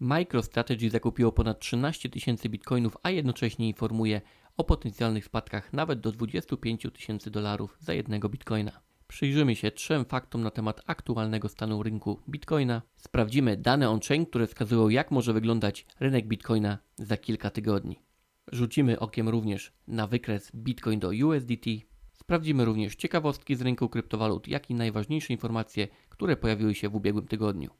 MicroStrategy zakupiło ponad 13 tysięcy bitcoinów, a jednocześnie informuje o potencjalnych spadkach nawet do 25 tysięcy dolarów za jednego bitcoina. Przyjrzymy się trzem faktom na temat aktualnego stanu rynku bitcoina. Sprawdzimy dane on-chain, które wskazują, jak może wyglądać rynek bitcoina za kilka tygodni. Rzucimy okiem również na wykres Bitcoin do USDT. Sprawdzimy również ciekawostki z rynku kryptowalut, jak i najważniejsze informacje, które pojawiły się w ubiegłym tygodniu.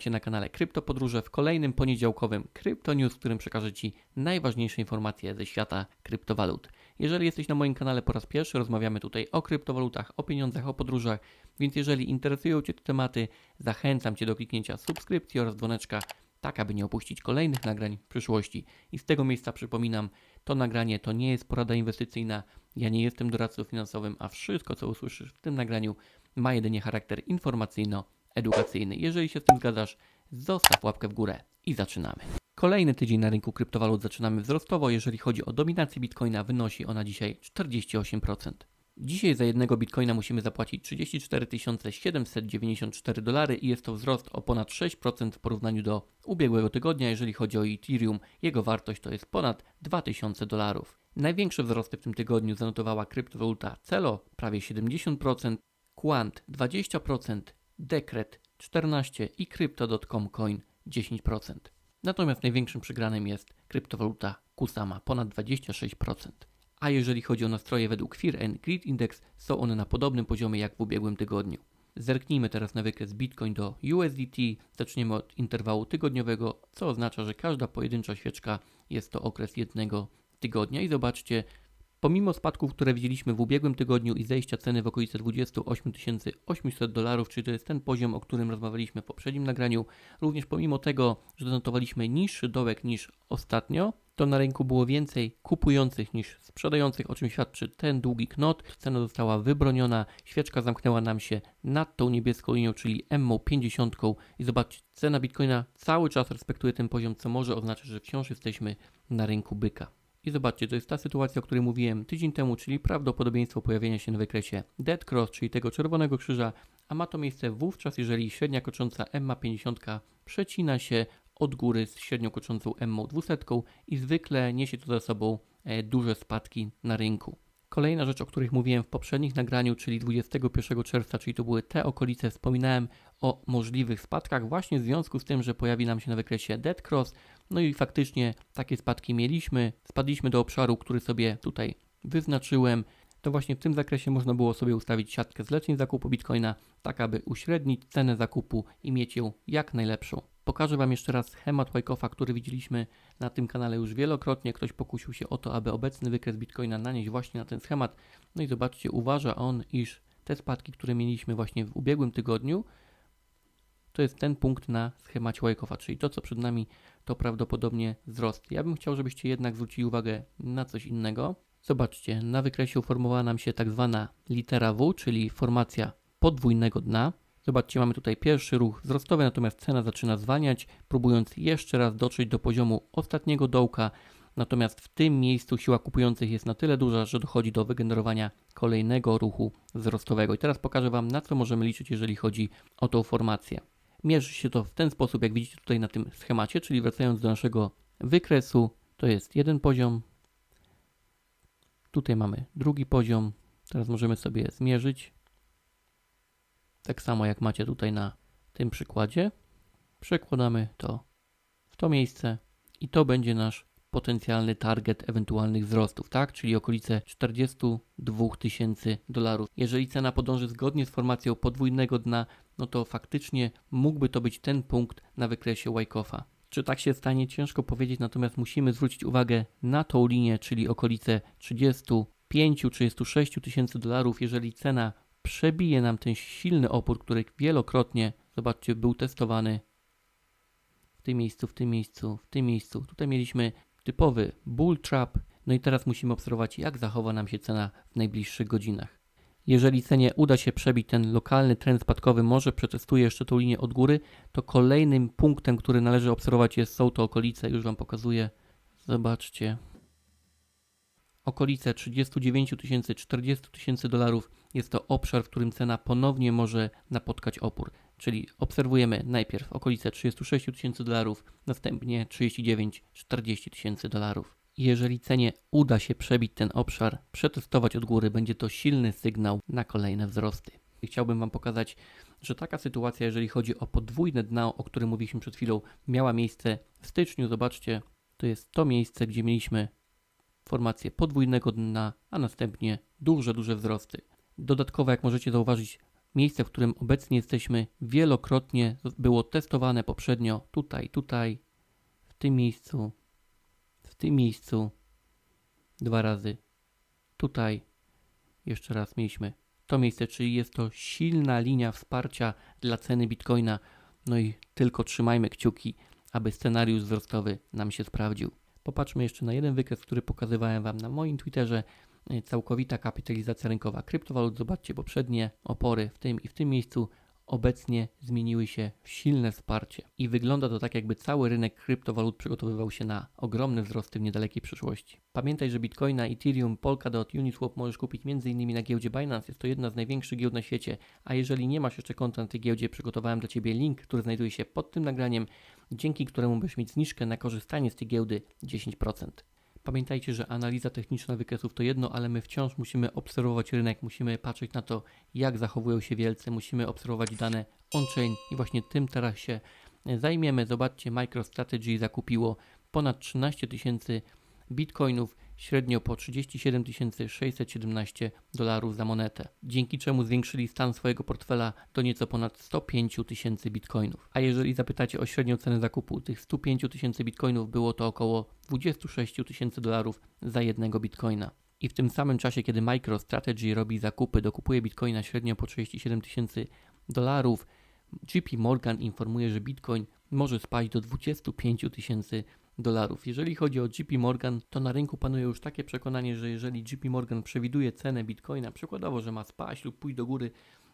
Cię na kanale Kryptopodróże w kolejnym poniedziałkowym Krypto News, w którym przekażę Ci najważniejsze informacje ze świata kryptowalut. Jeżeli jesteś na moim kanale po raz pierwszy, rozmawiamy tutaj o kryptowalutach, o pieniądzach, o podróżach, więc jeżeli interesują Cię te tematy, zachęcam Cię do kliknięcia subskrypcji oraz dzwoneczka, tak aby nie opuścić kolejnych nagrań w przyszłości. I z tego miejsca przypominam, to nagranie to nie jest porada inwestycyjna, ja nie jestem doradcą finansowym, a wszystko co usłyszysz w tym nagraniu ma jedynie charakter informacyjno edukacyjny. Jeżeli się z tym zgadzasz, zostaw łapkę w górę i zaczynamy. Kolejny tydzień na rynku kryptowalut zaczynamy wzrostowo. Jeżeli chodzi o dominację bitcoina, wynosi ona dzisiaj 48%. Dzisiaj za jednego bitcoina musimy zapłacić 34 794 dolary i jest to wzrost o ponad 6% w porównaniu do ubiegłego tygodnia. Jeżeli chodzi o Ethereum, jego wartość to jest ponad 2000 dolarów. Największe wzrosty w tym tygodniu zanotowała kryptowaluta Celo prawie 70%, Quant 20%, Dekret 14% i Crypto.com Coin 10%. Natomiast największym przegranym jest kryptowaluta Kusama ponad 26%. A jeżeli chodzi o nastroje według Fear and Greed Index, są one na podobnym poziomie jak w ubiegłym tygodniu. Zerknijmy teraz na wykres Bitcoin do USDT. Zaczniemy od interwału tygodniowego, co oznacza, że każda pojedyncza świeczka jest to okres jednego tygodnia. I zobaczcie, Pomimo spadków, które widzieliśmy w ubiegłym tygodniu i zejścia ceny w okolice 28 800 dolarów, czyli to jest ten poziom, o którym rozmawialiśmy w poprzednim nagraniu, również pomimo tego, że zanotowaliśmy niższy dołek niż ostatnio, to na rynku było więcej kupujących niż sprzedających, o czym świadczy ten długi knot. Cena została wybroniona, świeczka zamknęła nam się nad tą niebieską linią, czyli MO50 i zobaczcie, cena Bitcoina cały czas respektuje ten poziom, co może oznaczać, że wciąż jesteśmy na rynku byka. I zobaczcie, to jest ta sytuacja, o której mówiłem tydzień temu, czyli prawdopodobieństwo pojawienia się na wykresie Dead Cross, czyli tego czerwonego krzyża, a ma to miejsce wówczas, jeżeli średnia kocząca EMMA 50 przecina się od góry z średnią koczącą EMMA 200 i zwykle niesie to za sobą e, duże spadki na rynku. Kolejna rzecz, o których mówiłem w poprzednich nagraniu, czyli 21 czerwca, czyli to były te okolice, wspominałem o możliwych spadkach właśnie w związku z tym, że pojawi nam się na wykresie Dead Cross, no i faktycznie takie spadki mieliśmy. Spadliśmy do obszaru, który sobie tutaj wyznaczyłem. To właśnie w tym zakresie można było sobie ustawić siatkę zleceń zakupu Bitcoina, tak aby uśrednić cenę zakupu i mieć ją jak najlepszą. Pokażę Wam jeszcze raz schemat Wyckofa, który widzieliśmy na tym kanale już wielokrotnie. Ktoś pokusił się o to, aby obecny wykres Bitcoina nanieść właśnie na ten schemat. No i zobaczcie, uważa on, iż te spadki, które mieliśmy właśnie w ubiegłym tygodniu, to jest ten punkt na schemacie Wyckofa, czyli to, co przed nami, to prawdopodobnie wzrost. Ja bym chciał, żebyście jednak zwrócili uwagę na coś innego. Zobaczcie, na wykresie uformowała nam się tak zwana litera W, czyli formacja podwójnego dna. Zobaczcie, mamy tutaj pierwszy ruch wzrostowy, natomiast cena zaczyna zwalniać, próbując jeszcze raz dotrzeć do poziomu ostatniego dołka. Natomiast w tym miejscu siła kupujących jest na tyle duża, że dochodzi do wygenerowania kolejnego ruchu wzrostowego. I teraz pokażę Wam, na co możemy liczyć, jeżeli chodzi o tą formację. Mierzy się to w ten sposób, jak widzicie tutaj na tym schemacie, czyli wracając do naszego wykresu, to jest jeden poziom. Tutaj mamy drugi poziom. Teraz możemy sobie zmierzyć. Tak samo jak macie tutaj na tym przykładzie. Przekładamy to w to miejsce i to będzie nasz potencjalny target ewentualnych wzrostów, tak? Czyli okolice 42 tysięcy dolarów. Jeżeli cena podąży zgodnie z formacją podwójnego dna, no to faktycznie mógłby to być ten punkt na wykresie Wyckofa. Czy tak się stanie, ciężko powiedzieć, natomiast musimy zwrócić uwagę na tą linię, czyli okolice 30 35-36 tysięcy dolarów, jeżeli cena przebije nam ten silny opór, który wielokrotnie, zobaczcie, był testowany w tym miejscu, w tym miejscu, w tym miejscu. Tutaj mieliśmy typowy bull trap, no i teraz musimy obserwować, jak zachowa nam się cena w najbliższych godzinach. Jeżeli cenie uda się przebić ten lokalny trend spadkowy, może przetestuję jeszcze tą linię od góry, to kolejnym punktem, który należy obserwować jest, są to okolice, już Wam pokazuję. Zobaczcie. Okolice 39 tysięcy, 40 tysięcy dolarów jest to obszar, w którym cena ponownie może napotkać opór. Czyli obserwujemy najpierw okolice 36 tysięcy dolarów, następnie 39-40 tysięcy dolarów. Jeżeli cenie uda się przebić ten obszar, przetestować od góry, będzie to silny sygnał na kolejne wzrosty. Chciałbym Wam pokazać, że taka sytuacja, jeżeli chodzi o podwójne dno, o którym mówiliśmy przed chwilą, miała miejsce w styczniu. Zobaczcie, to jest to miejsce, gdzie mieliśmy formację podwójnego dna, a następnie duże, duże wzrosty. Dodatkowo, jak możecie zauważyć, miejsce, w którym obecnie jesteśmy, wielokrotnie było testowane poprzednio. Tutaj, tutaj, w tym miejscu, w tym miejscu, dwa razy. Tutaj, jeszcze raz mieliśmy to miejsce, czyli jest to silna linia wsparcia dla ceny bitcoina. No i tylko trzymajmy kciuki, aby scenariusz wzrostowy nam się sprawdził. Popatrzmy jeszcze na jeden wykres, który pokazywałem Wam na moim Twitterze. Całkowita kapitalizacja rynkowa kryptowalut. Zobaczcie poprzednie opory w tym i w tym miejscu obecnie zmieniły się w silne wsparcie. I wygląda to tak, jakby cały rynek kryptowalut przygotowywał się na ogromne wzrosty w niedalekiej przyszłości. Pamiętaj, że Bitcoina, Ethereum, Polkadot, Uniswap możesz kupić m.in. na giełdzie Binance. Jest to jedna z największych giełd na świecie. A jeżeli nie masz jeszcze konta na tej giełdzie, przygotowałem dla Ciebie link, który znajduje się pod tym nagraniem, dzięki któremu będziesz mieć zniżkę na korzystanie z tej giełdy 10%. Pamiętajcie, że analiza techniczna wykresów to jedno, ale my wciąż musimy obserwować rynek, musimy patrzeć na to, jak zachowują się wielcy, musimy obserwować dane on-chain i właśnie tym teraz się zajmiemy. Zobaczcie, MicroStrategy zakupiło ponad 13 tysięcy bitcoinów, średnio po 37 617 dolarów za monetę, dzięki czemu zwiększyli stan swojego portfela do nieco ponad 105 tysięcy bitcoinów. A jeżeli zapytacie o średnią cenę zakupu tych 105 tysięcy bitcoinów, było to około 26 tysięcy dolarów za jednego bitcoina. I w tym samym czasie, kiedy MicroStrategy robi zakupy, dokupuje bitcoina średnio po 37 tysięcy dolarów, JP Morgan informuje, że bitcoin może spaść do 25 tysięcy dolarów. Jeżeli chodzi o JP Morgan, to na rynku panuje już takie przekonanie, że jeżeli JP Morgan przewiduje cenę bitcoina, przykładowo, że ma spaść lub pójść do góry,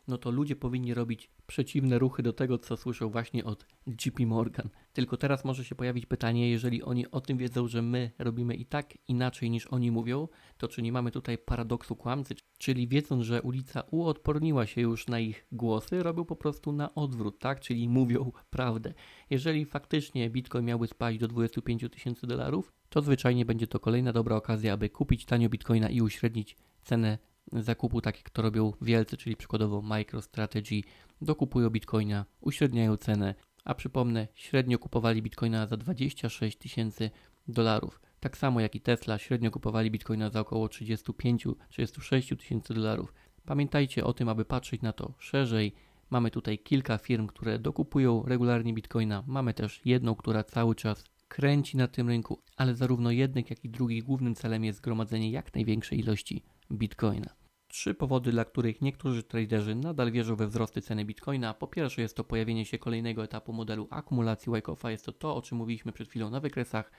no to ludzie powinni robić przeciwne ruchy do tego, co słyszą właśnie od JP Morgan. Tylko teraz może się pojawić pytanie, jeżeli oni o tym wiedzą, że my robimy i tak inaczej niż oni mówią, to czy nie mamy tutaj paradoksu kłamcy, czyli wiedząc, że ulica uodporniła się już na ich głosy, robią po prostu na odwrót, tak? Czyli mówią prawdę. Jeżeli faktycznie Bitcoin miałby spaść do 25 tysięcy dolarów, to zwyczajnie będzie to kolejna dobra okazja, aby kupić tanio Bitcoina i uśrednić cenę zakupu, tak jak to robią wielcy, czyli przykładowo MicroStrategy, dokupują Bitcoina, uśredniają cenę, a przypomnę, średnio kupowali Bitcoina za 26 tysięcy dolarów. Tak samo jak i Tesla, średnio kupowali Bitcoina za około 35-36 tysięcy dolarów. Pamiętajcie o tym, aby patrzeć na to szerzej. Mamy tutaj kilka firm, które dokupują regularnie Bitcoina. Mamy też jedną, która cały czas kręci na tym rynku, ale zarówno jednych, jak i drugich głównym celem jest zgromadzenie jak największej ilości Bitcoina. Trzy powody, dla których niektórzy traderzy nadal wierzą we wzrosty ceny Bitcoina. Po pierwsze jest to pojawienie się kolejnego etapu modelu akumulacji Wyckoff'a. Jest to to, o czym mówiliśmy przed chwilą na wykresach.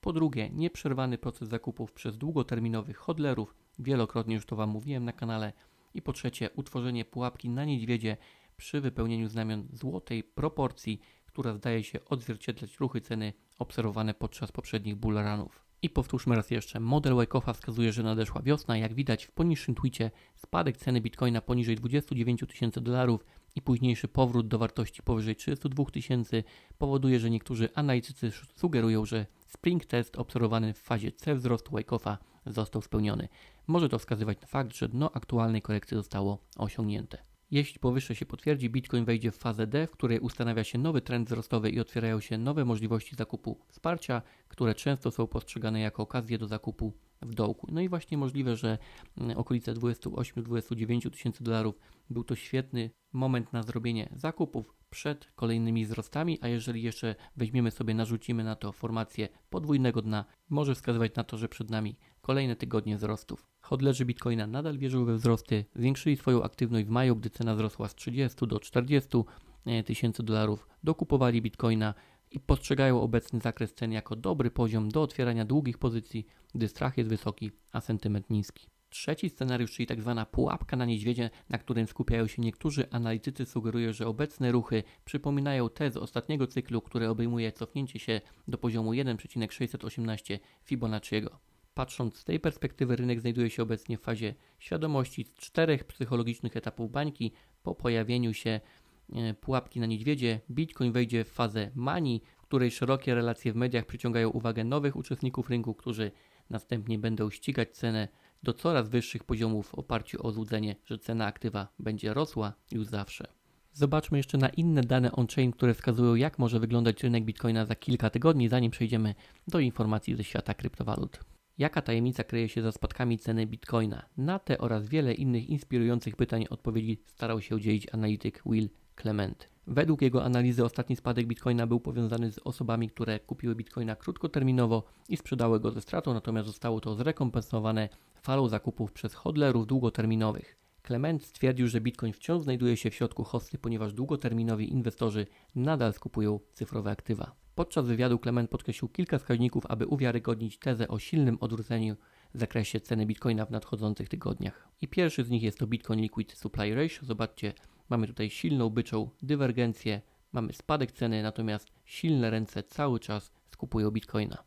Po drugie, nieprzerwany proces zakupów przez długoterminowych hodlerów. Wielokrotnie już to Wam mówiłem na kanale. I po trzecie, utworzenie pułapki na niedźwiedzie przy wypełnieniu znamion złotej proporcji, która zdaje się odzwierciedlać ruchy ceny obserwowane podczas poprzednich bullrunów. I powtórzmy raz jeszcze, model Wyckoff'a wskazuje, że nadeszła wiosna. Jak widać w poniższym tweetie, spadek ceny Bitcoina poniżej 29 tysięcy dolarów i późniejszy powrót do wartości powyżej 32 tysięcy powoduje, że niektórzy analitycy sugerują, że spring test obserwowany w fazie C wzrostu Wyckoff'a został spełniony. Może to wskazywać na fakt, że dno aktualnej korekty zostało osiągnięte. Jeśli powyższe się potwierdzi, Bitcoin wejdzie w fazę D, w której ustanawia się nowy trend wzrostowy i otwierają się nowe możliwości zakupu wsparcia, które często są postrzegane jako okazje do zakupu w dołku. No i właśnie możliwe, że mm, okolice 28-29 tysięcy dolarów był to świetny moment na zrobienie zakupów przed kolejnymi wzrostami, a jeżeli jeszcze weźmiemy sobie, narzucimy na to formację podwójnego dna, może wskazywać na to, że przed nami kolejne tygodnie wzrostów. Hodlerzy Bitcoina nadal wierzyły we wzrosty, zwiększyli swoją aktywność w maju, gdy cena wzrosła z 30 do 40 e, tysięcy dolarów, dokupowali Bitcoina i postrzegają obecny zakres cen jako dobry poziom do otwierania długich pozycji, gdy strach jest wysoki, a sentyment niski. Trzeci scenariusz, czyli tak zwana pułapka na niedźwiedzie, na którym skupiają się niektórzy analitycy, sugeruje, że obecne ruchy przypominają te z ostatniego cyklu, który obejmuje cofnięcie się do poziomu 1,618 Fibonacciego. Patrząc z tej perspektywy, rynek znajduje się obecnie w fazie świadomości czterech psychologicznych etapów bańki. Po pojawieniu się e, pułapki na niedźwiedzie, Bitcoin wejdzie w fazę manii, w której szerokie relacje w mediach przyciągają uwagę nowych uczestników rynku, którzy następnie będą ścigać cenę do coraz wyższych poziomów w oparciu o złudzenie, że cena aktywa będzie rosła już zawsze. Zobaczmy jeszcze na inne dane on-chain, które wskazują, jak może wyglądać rynek Bitcoina za kilka tygodni, zanim przejdziemy do informacji ze świata kryptowalut. Jaka tajemnica kryje się za spadkami ceny Bitcoina? Na te oraz wiele innych inspirujących pytań odpowiedzi starał się udzielić analityk Will Clement. Według jego analizy ostatni spadek Bitcoina był powiązany z osobami, które kupiły Bitcoina krótkoterminowo i sprzedały go ze stratą, natomiast zostało to zrekompensowane falą zakupów przez hodlerów długoterminowych. Clement stwierdził, że Bitcoin wciąż znajduje się w środku hosty, ponieważ długoterminowi inwestorzy nadal skupują cyfrowe aktywa. Podczas wywiadu Clement podkreślił kilka wskaźników, aby uwiarygodnić tezę o silnym odwróceniu w zakresie ceny Bitcoina w nadchodzących tygodniach. I pierwszy z nich jest to Bitcoin Liquid Supply Ratio. Zobaczcie, mamy tutaj silną byczą dywergencję, mamy spadek ceny, natomiast silne ręce cały czas skupują Bitcoina.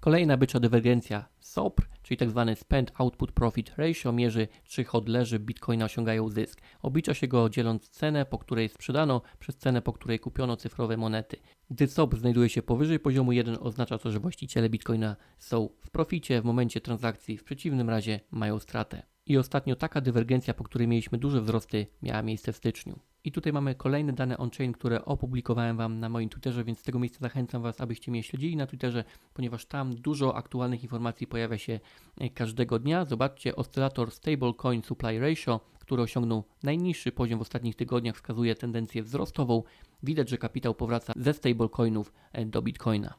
Kolejna bycza dywergencja SOPR, czyli tzw. Tak Spend Output Profit Ratio, mierzy czy hodlerzy Bitcoina osiągają zysk. Oblicza się go dzieląc cenę, po której sprzedano, przez cenę, po której kupiono cyfrowe monety. Gdy SOPR znajduje się powyżej poziomu 1, oznacza to, że właściciele Bitcoina są w proficie w momencie transakcji, w przeciwnym razie mają stratę. I ostatnio taka dywergencja, po której mieliśmy duże wzrosty, miała miejsce w styczniu. I tutaj mamy kolejne dane on-chain, które opublikowałem Wam na moim Twitterze, więc z tego miejsca zachęcam Was, abyście mnie śledzili na Twitterze, ponieważ tam dużo aktualnych informacji pojawia się e, każdego dnia. Zobaczcie, oscylator Stablecoin Supply Ratio, który osiągnął najniższy poziom w ostatnich tygodniach, wskazuje tendencję wzrostową. Widać, że kapitał powraca ze stablecoinów e, do Bitcoina.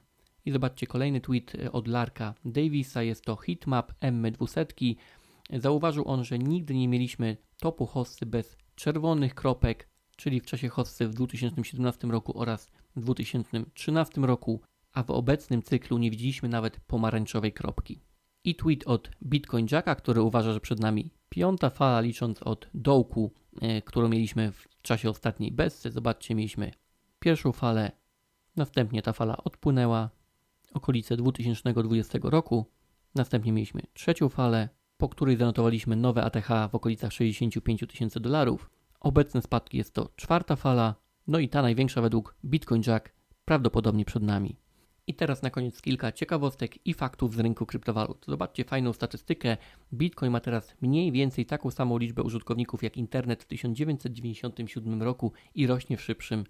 I zobaczcie kolejny tweet e, od Larka Davisa, jest to hitmap M200. Zauważył on, że nigdy nie mieliśmy topu hossy bez czerwonych kropek czyli w czasie hossy w 2017 roku oraz 2013 roku, a w obecnym cyklu nie widzieliśmy nawet pomarańczowej kropki. I tweet od Bitcoin Jacka, który uważa, że przed nami piąta fala, licząc od dołku, e, którą mieliśmy w czasie ostatniej bessy. Zobaczcie, mieliśmy pierwszą falę, następnie ta fala odpłynęła, okolice 2020 roku, następnie mieliśmy trzecią falę, po której zanotowaliśmy nowe ATH w okolicach 65 tysięcy dolarów, Obecne spadki jest to czwarta fala, no i ta największa według Bitcoin Jack prawdopodobnie przed nami. I teraz na koniec kilka ciekawostek i faktów z rynku kryptowalut. Zobaczcie fajną statystykę. Bitcoin ma teraz mniej więcej taką samą liczbę użytkowników jak internet w 1997 roku i rośnie w szybszym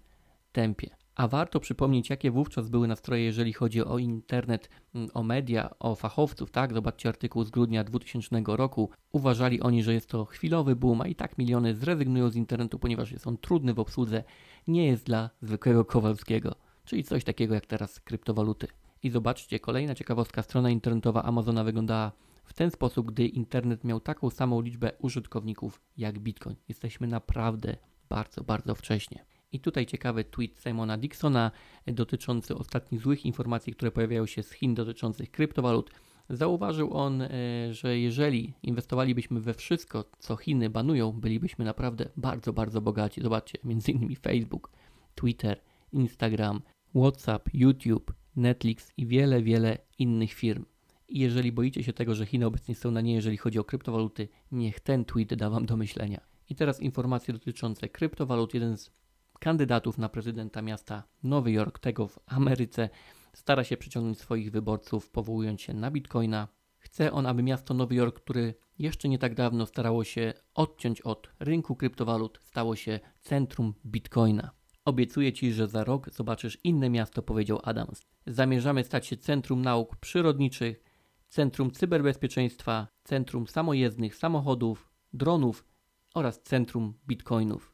tempie. A warto przypomnieć, jakie wówczas były nastroje, jeżeli chodzi o internet, mm, o media, o fachowców, tak? Zobaczcie artykuł z grudnia 2000 roku. Uważali oni, że jest to chwilowy boom, a i tak miliony zrezygnują z internetu, ponieważ jest on trudny w obsłudze, nie jest dla zwykłego Kowalskiego, czyli coś takiego jak teraz kryptowaluty. I zobaczcie, kolejna ciekawostka, strona internetowa Amazona wyglądała w ten sposób, gdy internet miał taką samą liczbę użytkowników jak Bitcoin. Jesteśmy naprawdę bardzo, bardzo wcześnie. I tutaj ciekawy tweet Simona Dixona dotyczący ostatnich złych informacji, które pojawiają się z Chin dotyczących kryptowalut. Zauważył on, e, że jeżeli inwestowalibyśmy we wszystko, co Chiny banują, bylibyśmy naprawdę bardzo, bardzo bogaci. Zobaczcie, m.in. Facebook, Twitter, Instagram, WhatsApp, YouTube, Netflix i wiele, wiele innych firm. I jeżeli boicie się tego, że Chiny obecnie są na nie, jeżeli chodzi o kryptowaluty, niech ten tweet da Wam do myślenia. I teraz informacje dotyczące kryptowalut. Jeden z kandydatów na prezydenta miasta Nowy Jork, tego w Ameryce, stara się przyciągnąć swoich wyborców, powołując się na bitcoina. Chce on, aby miasto Nowy Jork, który jeszcze nie tak dawno starało się odciąć od rynku kryptowalut, stało się centrum bitcoina. Obiecuję Ci, że za rok zobaczysz inne miasto, powiedział Adams. Zamierzamy stać się centrum nauk przyrodniczych, centrum cyberbezpieczeństwa, centrum samojezdnych samochodów, dronów oraz centrum bitcoinów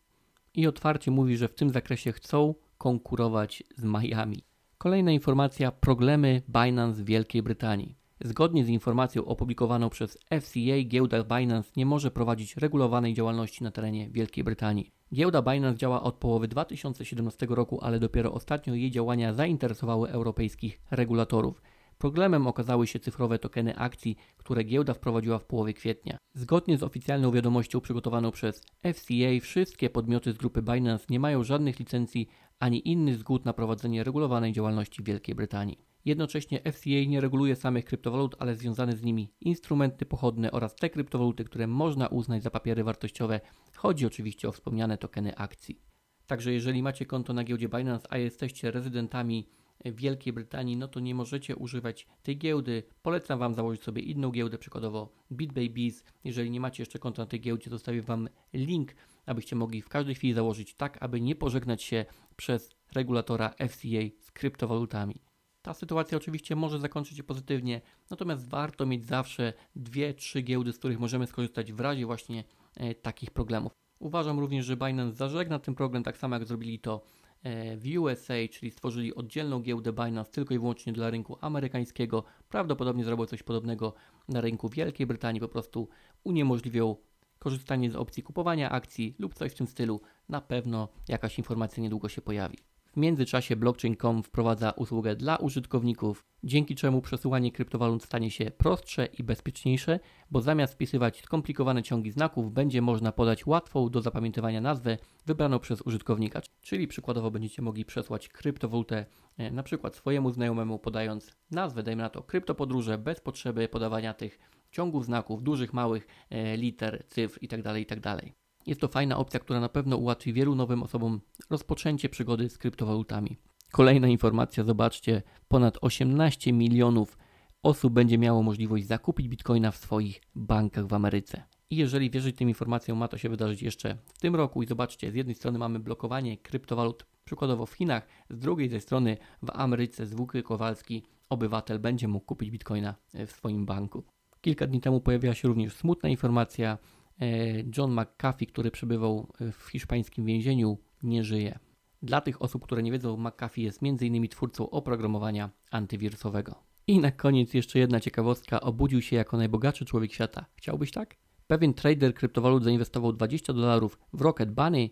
i otwarcie mówi, że w tym zakresie chcą konkurować z Miami. Kolejna informacja: problemy Binance w Wielkiej Brytanii. Zgodnie z informacją opublikowaną przez FCA, giełda Binance nie może prowadzić regulowanej działalności na terenie Wielkiej Brytanii. Giełda Binance działa od połowy 2017 roku, ale dopiero ostatnio jej działania zainteresowały europejskich regulatorów. Problemem okazały się cyfrowe tokeny akcji, które giełda wprowadziła w połowie kwietnia. Zgodnie z oficjalną wiadomością przygotowaną przez FCA, wszystkie podmioty z grupy Binance nie mają żadnych licencji ani innych zgód na prowadzenie regulowanej działalności w Wielkiej Brytanii. Jednocześnie FCA nie reguluje samych kryptowalut, ale związane z nimi instrumenty pochodne oraz te kryptowaluty, które można uznać za papiery wartościowe. Chodzi oczywiście o wspomniane tokeny akcji. Także jeżeli macie konto na giełdzie Binance, a jesteście rezydentami Wielkiej Brytanii, no to nie możecie używać tej giełdy. Polecam Wam założyć sobie inną giełdę, przykładowo BitBabies. Jeżeli nie macie jeszcze konta na tej giełdzie, zostawię Wam link, abyście mogli w każdej chwili założyć tak, aby nie pożegnać się przez regulatora FCA z kryptowalutami. Ta sytuacja oczywiście może zakończyć się pozytywnie, natomiast warto mieć zawsze dwie, trzy giełdy, z których możemy skorzystać w razie właśnie e, takich problemów. Uważam również, że Binance zażegna ten problem, tak samo jak zrobili to w USA, czyli stworzyli oddzielną giełdę Binance tylko i wyłącznie dla rynku amerykańskiego. Prawdopodobnie zrobią coś podobnego na rynku Wielkiej Brytanii, po prostu uniemożliwią korzystanie z opcji kupowania akcji lub coś w tym stylu. Na pewno jakaś informacja niedługo się pojawi. Międzyczasie blockchain.com wprowadza usługę dla użytkowników, dzięki czemu przesyłanie kryptowalut stanie się prostsze i bezpieczniejsze, bo zamiast wpisywać skomplikowane ciągi znaków, będzie można podać łatwą do zapamiętywania nazwę wybraną przez użytkownika. Czyli przykładowo będziecie mogli przesłać kryptowalutę e, na przykład swojemu znajomemu podając nazwę, dajmy na to kryptopodróże, bez potrzeby podawania tych ciągów znaków, dużych, małych e, liter, cyfr itd. itd. Jest to fajna opcja, która na pewno ułatwi wielu nowym osobom rozpoczęcie przygody z kryptowalutami. Kolejna informacja, zobaczcie, ponad 18 milionów osób będzie miało możliwość zakupić bitcoina w swoich bankach w Ameryce. I jeżeli wierzyć tym informacjom, ma to się wydarzyć jeszcze w tym roku. I zobaczcie, z jednej strony mamy blokowanie kryptowalut, przykładowo w Chinach, z drugiej ze strony w Ameryce zwykły Kowalski, obywatel, będzie mógł kupić bitcoina w swoim banku. Kilka dni temu pojawiła się również smutna informacja. E, John McAfee, który przebywał w hiszpańskim więzieniu, nie żyje. Dla tych osób, które nie wiedzą, McAfee jest m.in. twórcą oprogramowania antywirusowego. I na koniec jeszcze jedna ciekawostka. Obudził się jako najbogatszy człowiek świata. Chciałbyś tak? Pewien trader kryptowalut zainwestował 20 dolarów w Rocket Bunny.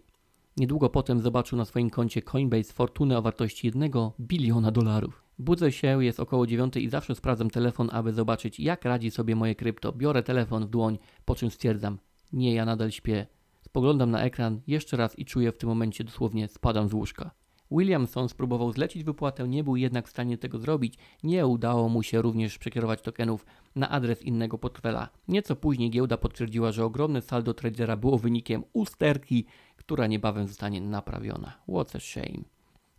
Niedługo potem zobaczył na swoim koncie Coinbase fortunę o wartości 1 biliona dolarów. Budzę się, jest około 9 i zawsze sprawdzam telefon, aby zobaczyć jak radzi sobie moje krypto. Biorę telefon w dłoń, po czym stwierdzam, nie, ja nadal śpię. Spoglądam na ekran jeszcze raz i czuję w tym momencie dosłownie spadam z łóżka. Williamson spróbował zlecić wypłatę, nie był jednak w stanie tego zrobić. Nie udało mu się również przekierować tokenów na adres innego portfela. Nieco później giełda potwierdziła, że ogromne saldo tradera było wynikiem usterki, która niebawem zostanie naprawiona. What a shame.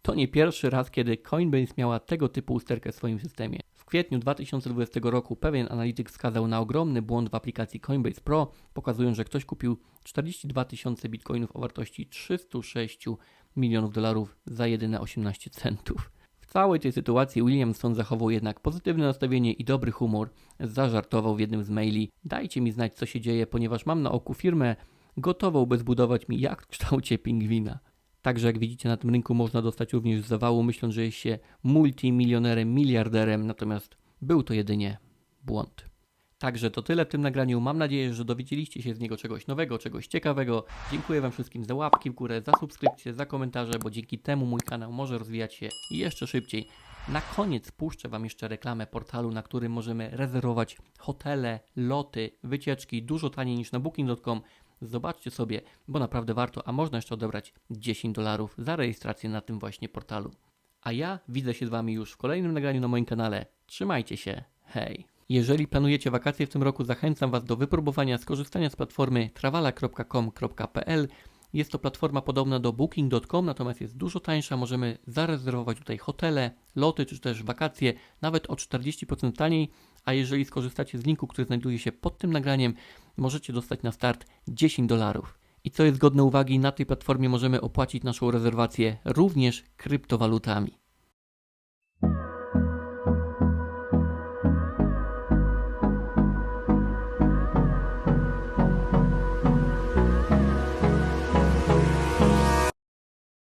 To nie pierwszy raz, kiedy Coinbase miała tego typu usterkę w swoim systemie. Kwietniu 2020 roku pewien analityk wskazał na ogromny błąd w aplikacji Coinbase Pro, pokazując, że ktoś kupił 42 tysiące bitcoinów o wartości 306 milionów dolarów za jedyne 18 centów. W całej tej sytuacji Williamson zachował jednak pozytywne nastawienie i dobry humor. Zażartował w jednym z maili: Dajcie mi znać, co się dzieje, ponieważ mam na oku firmę gotową, by zbudować mi jacht w kształcie pingwina. Także jak widzicie na tym rynku można dostać również zawału, myśląc, że jest się multimilionerem, miliarderem, natomiast był to jedynie błąd. Także to tyle w tym nagraniu. Mam nadzieję, że dowiedzieliście się z niego czegoś nowego, czegoś ciekawego. Dziękuję Wam wszystkim za łapki w górę, za subskrypcję, za komentarze, bo dzięki temu mój kanał może rozwijać się jeszcze szybciej. Na koniec puszczę Wam jeszcze reklamę portalu, na którym możemy rezerwować hotele, loty, wycieczki dużo taniej niż na booking.com. Zobaczcie sobie, bo naprawdę warto, a można jeszcze odebrać 10 dolarów za rejestrację na tym właśnie portalu. A ja widzę się z Wami już w kolejnym nagraniu na moim kanale. Trzymajcie się, hej! Jeżeli planujecie wakacje w tym roku, zachęcam Was do wypróbowania skorzystania z platformy travala.com.pl. Jest to platforma podobna do booking.com, natomiast jest dużo tańsza. Możemy zarezerwować tutaj hotele, loty czy też wakacje nawet o 40% taniej. A jeżeli skorzystacie z linku, który znajduje się pod tym nagraniem, możecie dostać na start 10 dolarów. I co jest godne uwagi, na tej platformie możemy opłacić naszą rezerwację również kryptowalutami.